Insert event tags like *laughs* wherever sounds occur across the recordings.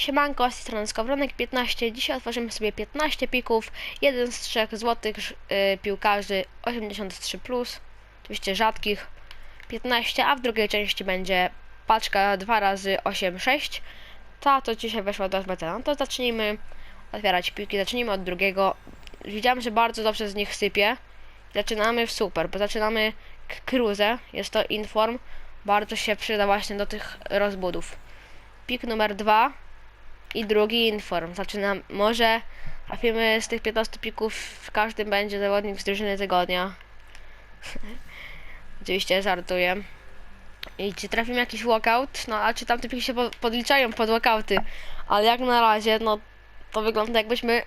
Siemanko, z tej strony Skowronek 15. Dzisiaj otworzymy sobie 15 pików. Jeden z trzech złotych y, piłkarzy 83+, plus, oczywiście rzadkich 15, a w drugiej części będzie paczka 2 razy 8, 6. Ta to dzisiaj weszła do SBC. No to zacznijmy otwierać piłki. Zacznijmy od drugiego. Widziałem, że bardzo dobrze z nich sypie. Zaczynamy w super, bo zaczynamy k- Cruze. Jest to Inform. Bardzo się przyda właśnie do tych rozbudów. Pik numer dwa i drugi Inform. Zaczynam. Może trafimy z tych 15 pików, w każdym będzie zawodnik z drużyny tygodnia. *laughs* Oczywiście żartuję. I czy trafimy jakiś walkout? No a czy tamte piki się po- podliczają pod walkouty? Ale jak na razie, no to wygląda jakbyśmy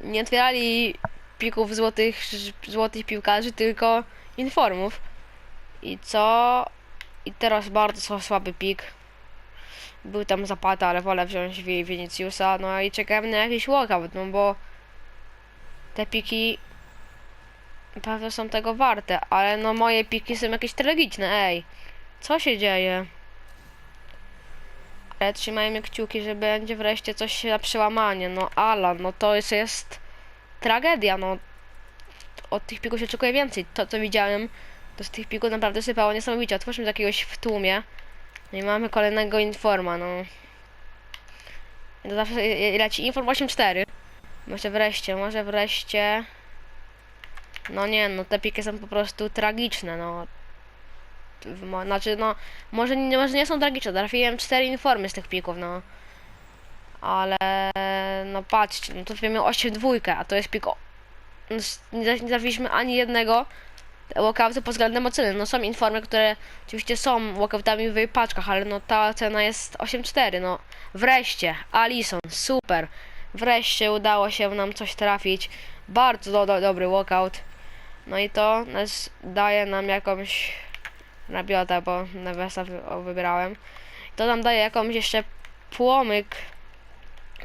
nie otwierali pików złotych, złotych piłkarzy, tylko informów. I co? I teraz bardzo słaby pik. Był tam Zapata, ale wolę wziąć Viniciusa. No i czekałem na jakiś walkout, no bo te piki pewnie są tego warte, ale no moje piki są jakieś tragiczne, ej. Co się dzieje? Ale trzymajmy kciuki, że będzie wreszcie coś na przełamanie. No Alan, no to jest, jest tragedia, no. Od tych pików się oczekuje więcej. To, co widziałem, to z tych pików naprawdę sypało niesamowicie. Otwórzmy z jakiegoś w tłumie. No i mamy kolejnego informa, no. To zawsze leci inform 8.4. Może wreszcie, może wreszcie. No nie, no te piki są po prostu tragiczne, no. Znaczy, no, może nie, może nie są tragiczne, trafiłem 4 informy z tych pików, no. Ale, no patrzcie, no to wiemy 8 dwójkę, a to jest pik o... no, nie trafiliśmy ani jednego walkoutu pod względem oceny. No są informy, które oczywiście są walkoutami w paczkach, ale no ta cena jest 8,4, no. Wreszcie, Alison, super. Wreszcie udało się nam coś trafić. Bardzo do, do, dobry walkout. No i to nas daje nam jakąś rabiotę, bo Nevesa wybrałem. To nam daje jakąś jeszcze płomyk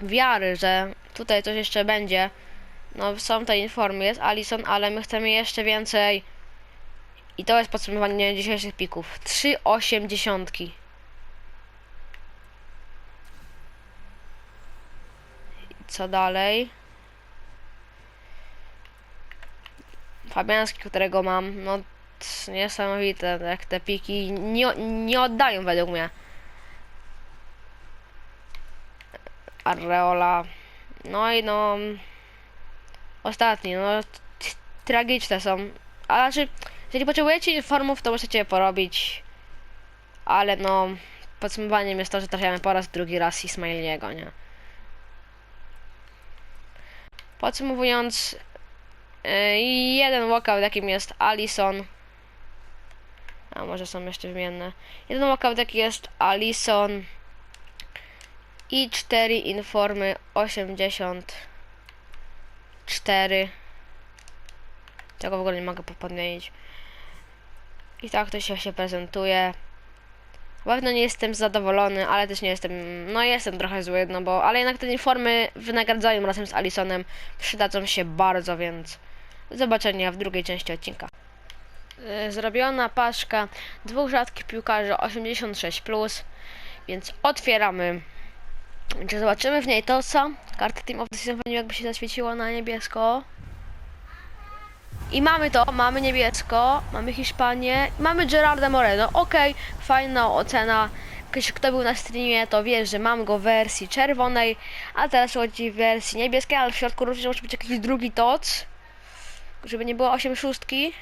wiary, że tutaj coś jeszcze będzie. No są te informy, jest Alison, ale my chcemy jeszcze więcej. I to jest podsumowanie dzisiejszych pików. 3,8. Co dalej? Fabiański, którego mam, no niesamowite, jak te piki nie, nie oddają według mnie. Arreola. No i no. Ostatni, no. Tragiczne są. A znaczy, jeżeli potrzebujecie informów, to możecie je porobić. Ale no. Podsumowaniem jest to, że trafiamy po raz drugi raz Ismailiego, nie? Podsumowując, yy, jeden walkout, jakim jest Alison. A może są jeszcze wymienne. Jeden walkout, jaki jest Alison. I cztery informy 84. Tego w ogóle nie mogę po- podmienić. I tak to się, się prezentuje. Na pewno nie jestem zadowolony, ale też nie jestem. No jestem trochę zły, no bo. Ale jednak te informy wynagradzają razem z Alisonem. Przydadzą się bardzo, więc. Zobaczenia w drugiej części odcinka. Yy, Zrobiona paczka dwóch rzadkich piłkarzy 86, więc otwieramy. Czy zobaczymy w niej to co? Karta Team of the Season jakby się zaświeciło na niebiesko. I mamy to, mamy niebiesko, mamy Hiszpanię, mamy Gerarda Moreno. Okej, fajna ocena. Ktoś, kto był na streamie, to wie, że mam go w wersji czerwonej, a teraz chodzi w wersji niebieskiej, ale w środku również może być jakiś drugi toc. Żeby nie było 8 szóstki.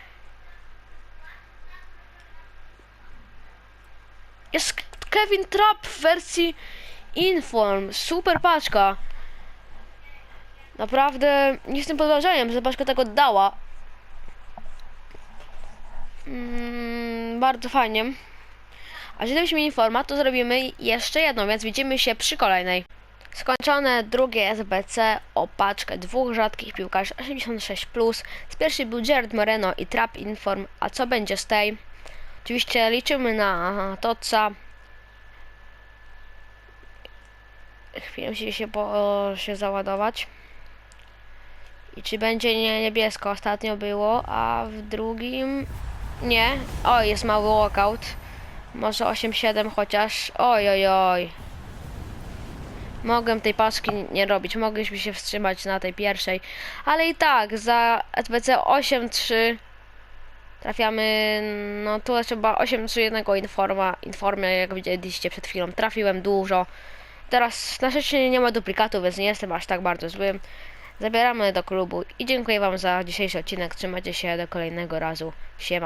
Jest Kevin Trapp w wersji Inform. Super paczka. Naprawdę nie jestem pod wrażeniem, że paczka tego dała. Mm, bardzo fajnie. A jeżeli weźmiemy informa, to zrobimy jeszcze jedną, więc widzimy się przy kolejnej. Skończone drugie SBC o paczkę dwóch rzadkich piłkarzy 86+. Z pierwszej był Jared Moreno i Trap Inform, a co będzie z tej? Oczywiście liczymy na Totsa. Chwilę musi się, po, się załadować. I czy będzie nie niebiesko? Ostatnio było, a w drugim nie. O, jest mały walkout. Może 8-7 chociaż. Oj, oj, oj. Mogłem tej paczki nie robić, mogliśmy się wstrzymać na tej pierwszej, ale i tak za SBC 8.3 trafiamy, no tu chyba 8.3 jednego informa, informia, jak widzieliście przed chwilą, trafiłem dużo. Teraz na szczęście nie ma duplikatu, więc nie jestem aż tak bardzo zły. Zabieramy do klubu i dziękuję wam za dzisiejszy odcinek, trzymajcie się do kolejnego razu, siema.